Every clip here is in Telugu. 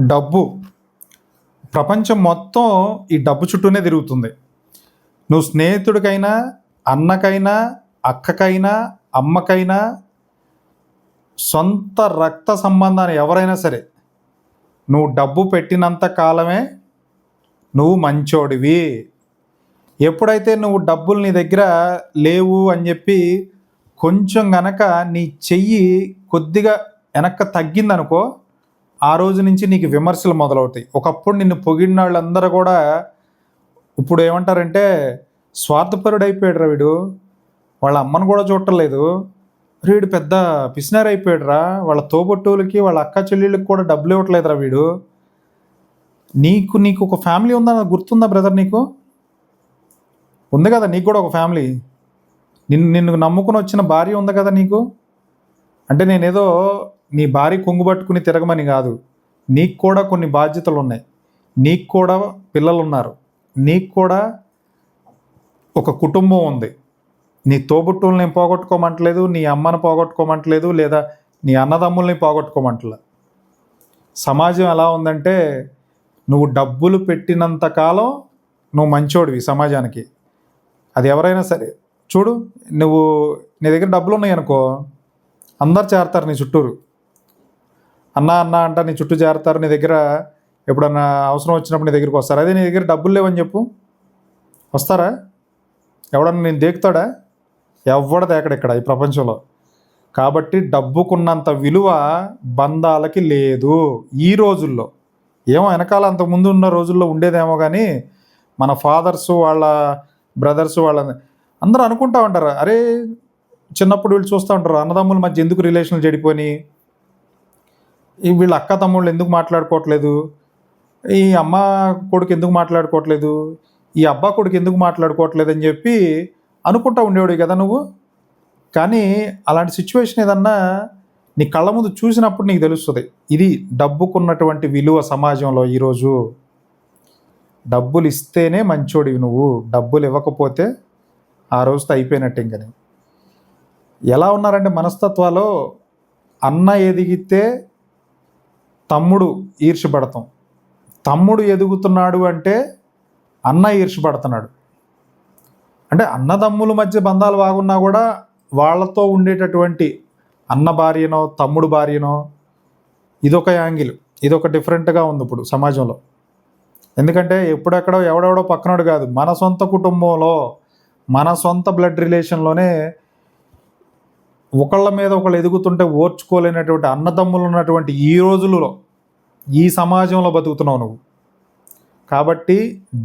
డబ్బు. ప్రపంచం మొత్తం ఈ డబ్బు చుట్టూనే తిరుగుతుంది. నువ్వు స్నేహితుడికైనా అన్నకైనా అక్కకైనా అమ్మకైనా సొంత రక్త సంబంధాన్ని ఎవరైనా సరే నువ్వు డబ్బు పెట్టినంత కాలమే నువ్వు మంచోడివి. ఎప్పుడైతే నువ్వు డబ్బులు నీ దగ్గర లేవు అని చెప్పి కొంచెం గనక నీ చెయ్యి కొద్దిగా వెనక్క తగ్గిందనుకో ఆ రోజు నుంచి నీకు విమర్శలు మొదలవుతాయి. ఒకప్పుడు నిన్ను పొగిడిన వాళ్ళందరూ కూడా ఇప్పుడు ఏమంటారంటే స్వార్థపరుడు అయిపోయాడురా వీడు. వాళ్ళ అమ్మను కూడా చూడటలేదు. వీడు పెద్ద పిసినారు అయిపోయాడురా వాళ్ళ తోబొట్టువులకి వాళ్ళ అక్క చెల్లెళ్ళకి కూడా డబ్బులు ఇవ్వట్లేదురా వీడు. నీకు నీకు ఒక ఫ్యామిలీ ఉందా? గుర్తుందా బ్రదర్ నీకు? ఉంది కదా నీకు కూడా ఒక ఫ్యామిలీ. నిన్ను నిన్ను నమ్ముకుని వచ్చిన భార్య ఉంది కదా నీకు? అంటే నేనేదో నీ భార్య కుంగుబట్టుకుని తిరగమని కాదు. నీకు కూడా కొన్ని బాధ్యతలు ఉన్నాయి నీకు కూడా పిల్లలు ఉన్నారు నీకు కూడా ఒక కుటుంబం ఉంది. నీ తోబుట్టుల్ని పోగొట్టుకోమంటలేదు నీ అమ్మని పోగొట్టుకోమంటలేదు లేదా నీ అన్నదమ్ముల్ని పోగొట్టుకోమంటలే సమాజం ఎలా ఉందంటే నువ్వు డబ్బులు పెట్టినంత కాలం నువ్వు మంచోడివి సమాజానికి. అది ఎవరైనా సరే. చూడు నువ్వు నీ దగ్గర డబ్బులు ఉన్నాయి అనుకో అందరు చేరతారు నీ చుట్టూరు. అన్న అన్న అంట నీ చుట్టూ చేరతారు నీ దగ్గర ఎప్పుడన్నా అవసరం వచ్చినప్పుడు నీ దగ్గరికి వస్తారు? అదే నీ దగ్గర డబ్బులు లేవని చెప్పు. వస్తారా? ఎవడన్నా నేను దేకుతాడా? ఎవడ దేకడిక్కడ ఈ ప్రపంచంలో? కాబట్టి డబ్బుకున్నంత విలువ బంధాలకి లేదు ఈ రోజుల్లో. ఏమో వెనకాల అంతకుముందు ఉన్న రోజుల్లో ఉండేదేమో కానీ మన ఫాదర్స్ వాళ్ళ బ్రదర్స్ వాళ్ళ అందరూ అనుకుంటా ఉంటారు. అరే చిన్నప్పుడు వీళ్ళు చూస్తూ ఉంటారు అన్నదమ్ముల మధ్య ఎందుకు రిలేషన్లు చెడిపోయి వీళ్ళ అక్క తమ్ముళ్ళు ఎందుకు మాట్లాడుకోవట్లేదు? ఈ అమ్మ కొడుకు ఎందుకు మాట్లాడుకోవట్లేదు? ఈ అబ్బా కొడుకు ఎందుకు మాట్లాడుకోవట్లేదు అని చెప్పి అనుకుంటా ఉండేవాడు కదా నువ్వు? కానీ అలాంటి సిచ్యువేషన్ ఏదన్నా నీ కళ్ళ ముందు చూసినప్పుడు నీకు తెలుస్తుంది. ఇది డబ్బుకున్నటువంటి విలువ సమాజంలో ఈరోజు. డబ్బులు ఇస్తేనే మంచోడివి నువ్వు. డబ్బులు ఇవ్వకపోతే ఆ రోజుతో అయిపోయినట్టు ఇంకని ఎలా ఉన్నారంటే మనస్తత్వాలో? అన్న ఎదిగితే తమ్ముడు ఈర్షపడతాం తమ్ముడు ఎదుగుతున్నాడు అంటే అన్న ఈర్షపడుతున్నాడు అంటే అన్నదమ్ముల మధ్య బంధాలు బాగున్నా కూడా వాళ్ళతో ఉండేటటువంటి అన్న భార్యనో తమ్ముడు భార్యనో ఇదొక యాంగిల్ ఇదొక డిఫరెంట్గా ఉంది ఇప్పుడు సమాజంలో. ఎందుకంటే ఎప్పుడెక్కడో ఎవడెవడో పక్కనోడు కాదు మన సొంత కుటుంబంలో మన సొంత బ్లడ్ రిలేషన్లోనే ఒకళ్ళ మీద ఒకళ్ళు ఎదుగుతుంటే ఓర్చుకోలేనటువంటి అన్నదమ్ములు ఉన్నటువంటి ఈ రోజులలో ఈ సమాజంలో బతుకుతున్నావు నువ్వు. కాబట్టి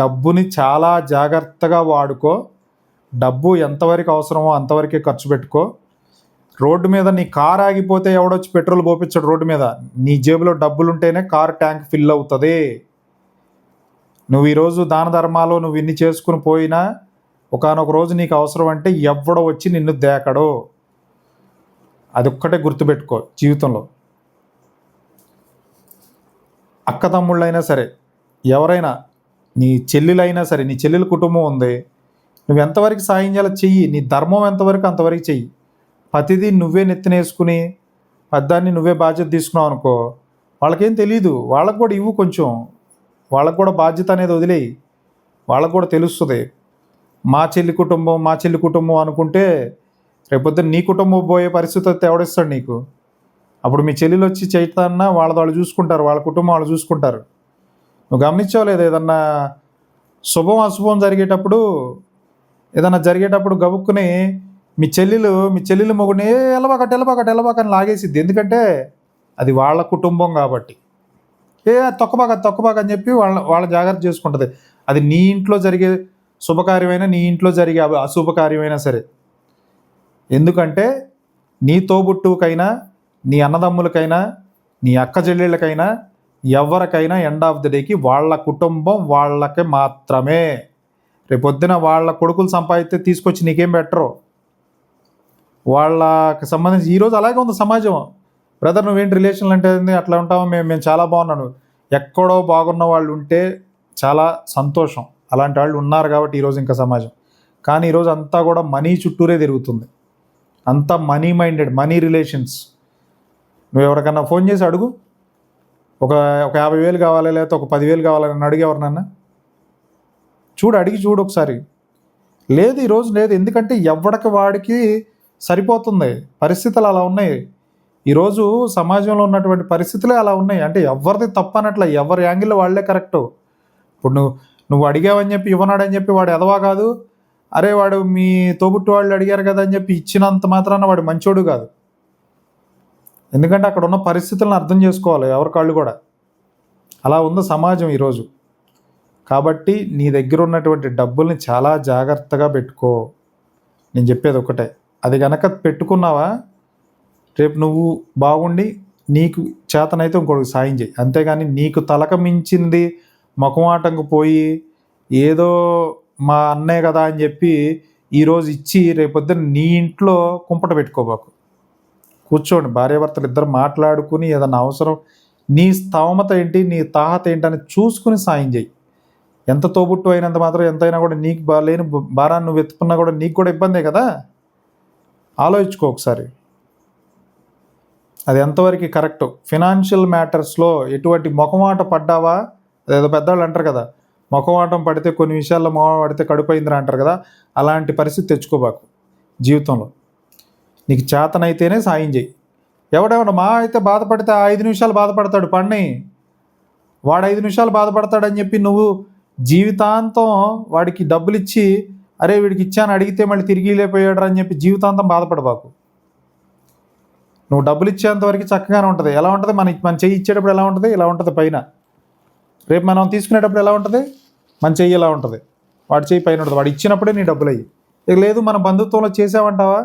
డబ్బుని చాలా జాగ్రత్తగా వాడుకో డబ్బు ఎంతవరకు అవసరమో అంతవరకే ఖర్చు పెట్టుకో. రోడ్డు మీద నీ కార్ ఆగిపోతే ఎవడొచ్చి పెట్రోల్ పోపించడు రోడ్డు మీద? నీ జేబులో డబ్బులు ఉంటేనే కార్ ట్యాంక్ ఫిల్ అవుతుంది. నువ్వు ఈరోజు దాన ధర్మాలు నువ్వు ఇన్ని చేసుకుని పోయినా ఒకనొక రోజు నీకు అవసరం అంటే ఎవడో వచ్చి నిన్ను దేకడో. అదొక్కటే గుర్తుపెట్టుకో జీవితంలో. అక్క తమ్ముళ్ళైనా సరే ఎవరైనా నీ చెల్లెలైనా సరే నీ చెల్లెల కుటుంబం ఉంది నువ్వు ఎంతవరకు సాయం చేయాలో చెయ్యి నీ ధర్మం ఎంతవరకు అంతవరకు చెయ్యి. ప్రతిదీ నువ్వే నెత్తినేసుకుని పెద్దాన్ని నువ్వే బాధ్యత తీసుకున్నావు అనుకో వాళ్ళకేం తెలియదు వాళ్ళకు కూడా ఇవ్వు కొంచెం. వాళ్ళకు కూడా బాధ్యత అనేది వదిలేయి. వాళ్ళకు కూడా తెలుస్తుంది. మా చెల్లి కుటుంబం మా చెల్లి కుటుంబం అనుకుంటే రేపొద్దున నీ కుటుంబం పోయే పరిస్థితి వస్తే ఎవడిస్తాడు నీకు అప్పుడు మీ చెల్లెలు వచ్చి చేయటాన్నా వాళ్ళ వాళ్ళు చూసుకుంటారు వాళ్ళ కుటుంబం వాళ్ళు చూసుకుంటారు నువ్వు గమనించావు ఏదన్నా శుభం అశుభం జరిగేటప్పుడు ఏదన్నా జరిగేటప్పుడు గబుక్కుని మీ చెల్లెలు మీ చెల్లెలు మొగుడిని ఏ ఎలబాకట్ ఎలబాకట్ అని లాగేసిద్ది ఎందుకంటే అది వాళ్ళ కుటుంబం కాబట్టి ఏ తొక్కబాక తొక్కబాక అని చెప్పి వాళ్ళ వాళ్ళ జాగ్రత్త చేసుకుంటుంది అది నీ ఇంట్లో జరిగే శుభకార్యమైనా నీ ఇంట్లో జరిగే అశుభకార్యమైనా సరే ఎందుకంటే నీ తోబుట్టుకైనా నీ అన్నదమ్ములకైనా నీ అక్క చెల్లెళ్ళకైనా ఎవరికైనా ఎండ్ ఆఫ్ ది డేకి వాళ్ళ కుటుంబం వాళ్ళకి మాత్రమే. రేపొద్దున వాళ్ళ కొడుకులు సంపాదిస్తే తీసుకొచ్చి నీకేం పెట్టరు వాళ్ళకి సంబంధించి ఈరోజు అలాగే ఉంది సమాజం. బ్రదర్ నువ్వేంటి రిలేషన్లు అంటే అట్లా ఉంటామో మేము మేము చాలా బాగున్నాను. ఎక్కడో బాగున్న వాళ్ళు ఉంటే చాలా సంతోషం. అలాంటి వాళ్ళు ఉన్నారు కాబట్టి ఈరోజు ఇంకా సమాజం. కానీ ఈరోజు అంతా కూడా మనీ చుట్టూరే తిరుగుతుంది. అంతా మనీ మైండెడ్ మనీ రిలేషన్స్. నువ్వు ఎవరికన్నా ఫోన్ చేసి అడుగు. ఒక ఒక యాభై వేలు కావాలి లేకపోతే ఒక పదివేలు కావాలని అడిగి ఎవరినన్నా? చూడు అడిగి చూడు ఒకసారి. లేదు ఈరోజు లేదు. ఎందుకంటే ఎవడికి వాడికి సరిపోతుంది. పరిస్థితులు అలా ఉన్నాయి. ఈరోజు సమాజంలో ఉన్నటువంటి పరిస్థితులే అలా ఉన్నాయి. అంటే ఎవరిది తప్పనట్లే. ఎవరి యాంగిల్ వాళ్ళే కరెక్టు. ఇప్పుడు నువ్వు నువ్వు అడిగావని చెప్పి ఇవ్వనాడని చెప్పి వాడు ఎదవా కాదు. అరే వాడు మీ తోబుట్టు వాళ్ళు అడిగారు కదా అని చెప్పి ఇచ్చినంత మాత్రాన వాడు మంచోడు కాదు. ఎందుకంటే అక్కడ ఉన్న పరిస్థితులను అర్థం చేసుకోవాలి ఎవరి కాళ్ళు కూడా. అలా ఉంది సమాజం ఈరోజు. కాబట్టి నీ దగ్గర ఉన్నటువంటి డబ్బుల్ని చాలా జాగ్రత్తగా పెట్టుకో. నేను చెప్పేది ఒకటే. అది కనుక పెట్టుకున్నావా రేపు నువ్వు బాగుండి నీకు చేతనైతే ఇంకొకటి సాయం చేయి. అంతేగాని నీకు తలక మించింది ముఖమాటంకు పోయి ఏదో మా అన్నే కదా అని చెప్పి ఈరోజు ఇచ్చి రేపొద్దున నీ ఇంట్లో కుంపట పెట్టుకోబాకు కూర్చోండి భార్యాభర్తలు ఇద్దరు మాట్లాడుకుని ఏదన్నా అవసరం నీ స్తవమత ఏంటి నీ తాహత ఏంటి అని చూసుకుని సాయం చేయి. ఎంత తోబుట్టు అయినంత మాత్రం ఎంతైనా కూడా నీకు బా లేని భారాన్ని నువ్వు ఎత్తుకున్నా కూడా నీకు కూడా ఇబ్బందే కదా? ఆలోచించుకో ఒకసారి. అది ఎంతవరకు కరెక్ట్. ఫినాన్షియల్ మ్యాటర్స్లో ఎటువంటి మొఖమాట పడ్డావా? అదేదో పెద్దవాళ్ళు అంటారు కదా మొఖమాటం పడితే కొన్ని విషయాల్లో మొహం పడితే కడుపైందిరా అంటారు కదా అలాంటి పరిస్థితి తెచ్చుకోబాకు జీవితంలో. నీకు చేతనైతేనే సాయం చేయి. ఎవడెవడ మా అయితే బాధపడితే ఆ ఐదు నిమిషాలు బాధపడతాడు పండి. వాడు ఐదు నిమిషాలు బాధపడతాడని చెప్పి నువ్వు జీవితాంతం వాడికి డబ్బులు ఇచ్చి అరే వీడికి ఇచ్చాను అడిగితే మళ్ళీ తిరిగి లేపోయాడు అని చెప్పి జీవితాంతం బాధపడబాకు. నువ్వు డబ్బులు ఇచ్చేంత వరకు చక్కగానే ఉంటుంది. ఎలా ఉంటుంది? మన మన చెయ్యి ఇచ్చేటప్పుడు ఎలా ఉంటుంది? ఇలా ఉంటుంది పైన. రేపు మనం తీసుకునేటప్పుడు ఎలా ఉంటుంది? మన చెయ్యి ఎలా ఉంటుంది? వాడి చెయ్యి పైన ఉంటుంది. వాడు ఇచ్చినప్పుడే నీ డబ్బులు అయ్యి. ఇక లేదు మన బంధుత్వంలో చేసావంటావా?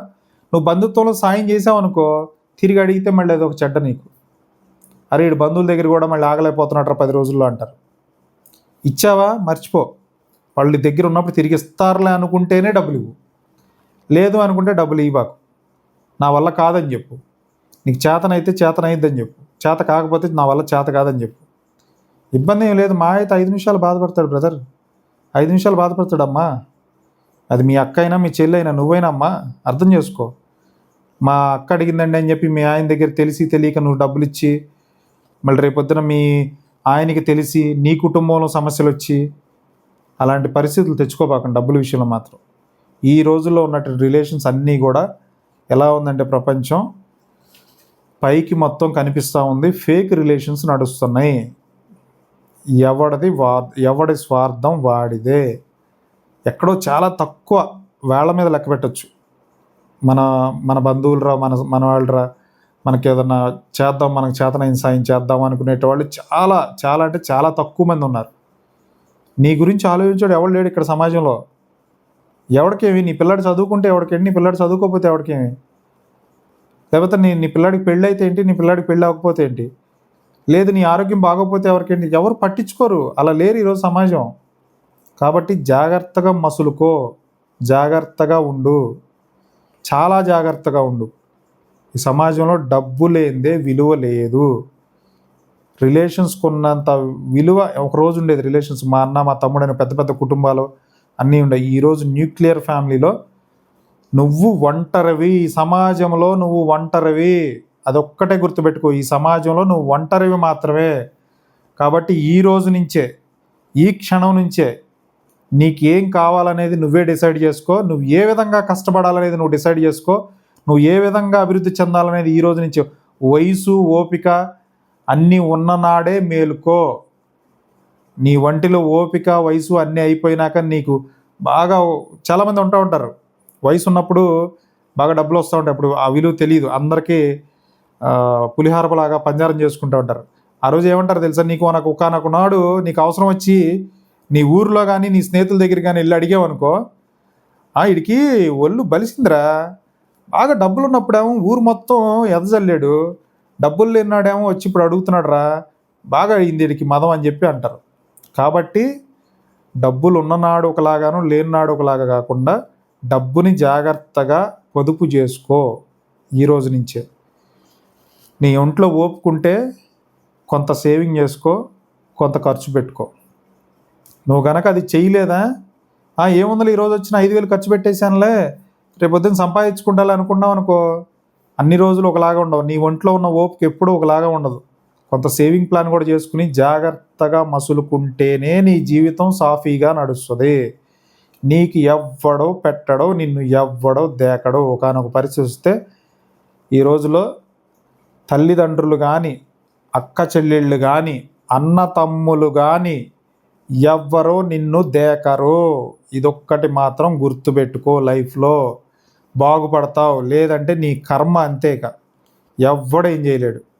నువ్వు బంధుత్వంలో సాయం చేసావనుకో తిరిగి అడిగితే మళ్ళీ అది ఒక చెడ్డ నీకు. అరే ఇటు బంధువుల దగ్గర కూడా మళ్ళీ ఆగలేకపోతున్నట్టు పది రోజుల్లో అంటారు. ఇచ్చావా? మర్చిపో. వాళ్ళు దగ్గర ఉన్నప్పుడు తిరిగి ఇస్తారులే అనుకుంటేనే డబ్బులు ఇవ్వు. లేదు అనుకుంటే డబ్బులు ఇవ్వకు నా వల్ల కాదని చెప్పు. నీకు చేతనైతే చేతనైద్దని చెప్పు. చేత కాకపోతే నా వల్ల చేత కాదని చెప్పు. ఇబ్బంది ఏం లేదు. మా అయితే ఐదు నిమిషాలు బాధపడతాడు బ్రదర్. ఐదు నిమిషాలు బాధపడతాడమ్మా. అది మీ అక్క అయినా మీ చెల్లి అయినా నువ్వైనా అమ్మా. అర్థం చేసుకో. మా అక్క అడిగిందండి అని చెప్పి మీ ఆయన దగ్గర తెలిసి తెలియక నువ్వు డబ్బులు ఇచ్చి మళ్ళీ రేపొద్దున మీ ఆయనకి తెలిసి నీ కుటుంబంలో సమస్యలు వచ్చి అలాంటి పరిస్థితులు తెచ్చుకోబాకండి డబ్బుల విషయంలో మాత్రం. ఈ రోజుల్లో ఉన్నటువంటి రిలేషన్స్ అన్నీ కూడా ఎలా ఉందంటే ప్రపంచం పైకి మొత్తం కనిపిస్తూ ఉంది. ఫేక్ రిలేషన్స్ నడుస్తున్నాయి. ఎవడిది వా ఎవడి స్వార్థం వాడిదే. ఎక్కడో చాలా తక్కువ వేళ్ళ మీద లెక్క పెట్టచ్చు. మన మన బంధువులరా మన మన వాళ్ళరా మనకి ఏదన్నా చేద్దాం మనకు చేతనైన సాయం చేద్దాం అనుకునేటవాళ్ళు చాలా చాలా అంటే చాలా తక్కువ మంది ఉన్నారు. నీ గురించి ఆలోచించాడు ఎవడు లేడు ఇక్కడ సమాజంలో. ఎవడికేమి? నీ పిల్లాడు చదువుకుంటే ఎవడికేంటి? నీ పిల్లాడు చదువుకోకపోతే ఎవడికేమి? లేకపోతే నీ నీ పిల్లాడికి పెళ్ళి అయితే ఏంటి? నీ పిల్లాడికి పెళ్ళి అవ్వకపోతే ఏంటి? లేదు నీ ఆరోగ్యం బాగోకపోతే ఎవరికేంటి? ఎవరు పట్టించుకోరు. అలా లేరు ఈరోజు సమాజం. కాబట్టి జాగ్రత్తగా మసులుకో. జాగ్రత్తగా ఉండు. చాలా జాగ్రత్తగా ఉండు. ఈ సమాజంలో డబ్బు లేనిదే విలువ లేదు. రిలేషన్స్ కొన్నంత విలువ ఒక రోజు ఉండేది. రిలేషన్స్ మా అన్న మా తమ్ముడైన పెద్ద పెద్ద కుటుంబాలు అన్నీ ఉండవు. ఈరోజు న్యూక్లియర్ ఫ్యామిలీలో నువ్వు ఒంటరివి. సమాజంలో నువ్వు ఒంటరివి. అదొక్కటే గుర్తుపెట్టుకో ఈ సమాజంలో నువ్వు ఒంటరివి మాత్రమే. కాబట్టి ఈ రోజు నుంచే ఈ క్షణం నుంచే నీకు ఏం కావాలనేది నువ్వే డిసైడ్ చేసుకో. నువ్వు ఏ విధంగా కష్టపడాలనేది నువ్వు డిసైడ్ చేసుకో. నువ్వు ఏ విధంగా అభివృద్ధి చెందాలనేది ఈ రోజు నుంచి. వయసు ఓపిక అన్నీ ఉన్ననాడే మేలుకో. నీ వంటిలో ఓపిక వయసు అన్నీ అయిపోయినాక నీకు బాగా చాలామంది ఉంటూ ఉంటారు. వయసు ఉన్నప్పుడు బాగా డబ్బులు వస్తూ ఉంటాయి. అప్పుడు ఆ విలువ తెలియదు అందరికీ పులిహారపలాగా పంజారం చేసుకుంటూ ఉంటారు. ఆ రోజు ఏమంటారు తెలుసా? నీకు నాకు ఒకనొక నాడు నీకు అవసరం వచ్చి నీ ఊర్లో కానీ నీ స్నేహితుల దగ్గర కానీ వెళ్ళి అడిగావనుకో ఆ ఇడికి ఒళ్ళు బలిసిందిరా. బాగా డబ్బులు ఉన్నప్పుడేమో ఊరు మొత్తం ఎదజల్లాడు. డబ్బులు లేనాడేమో వచ్చి ఇప్పుడు అడుగుతున్నాడు రా బాగా అయింది వీడికి మదం అని చెప్పి అంటారు. కాబట్టి డబ్బులు ఉన్ననాడు ఒకలాగాను లేనినాడు ఒకలాగా కాకుండా డబ్బుని జాగ్రత్తగా పొదుపు చేసుకో ఈ రోజు నుంచే. నీ ఒంట్లో ఓపుకుంటే కొంత సేవింగ్ చేసుకో కొంత ఖర్చు పెట్టుకో. నువ్వు కనుక అది చేయలేదా? "ఆ, ఈరోజు వచ్చిన ఐదు వేలు ఖర్చు పెట్టేశానులే. రేపొద్దున సంపాదించుకుంటాలి అనుకున్నావు అనుకో. అన్ని రోజులు ఒకలాగా ఉండవు. నీ ఒంట్లో ఉన్న ఓపిక ఎప్పుడూ ఒకలాగా ఉండదు. కొంత సేవింగ్ ప్లాన్ కూడా చేసుకుని జాగ్రత్తగా మసులుకుంటేనే నీ జీవితం సాఫీగా నడుస్తుంది. నీకు ఎవ్వడో పెట్టడో నిన్ను ఎవ్వడో దేకడో. ఒకనొక పరిస్థితి వస్తే ఈ రోజులో తల్లిదండ్రులు కానీ అక్క చెల్లెళ్ళు కానీ అన్న తమ్ములు కానీ ఎవ్వరో నిన్ను దేకరు. ఇదొక్కటి మాత్రం గుర్తుపెట్టుకో లైఫ్లో. బాగుపడతావు. లేదంటే నీ కర్మ అంతేక. ఎవ్వడేం చేయలేడు.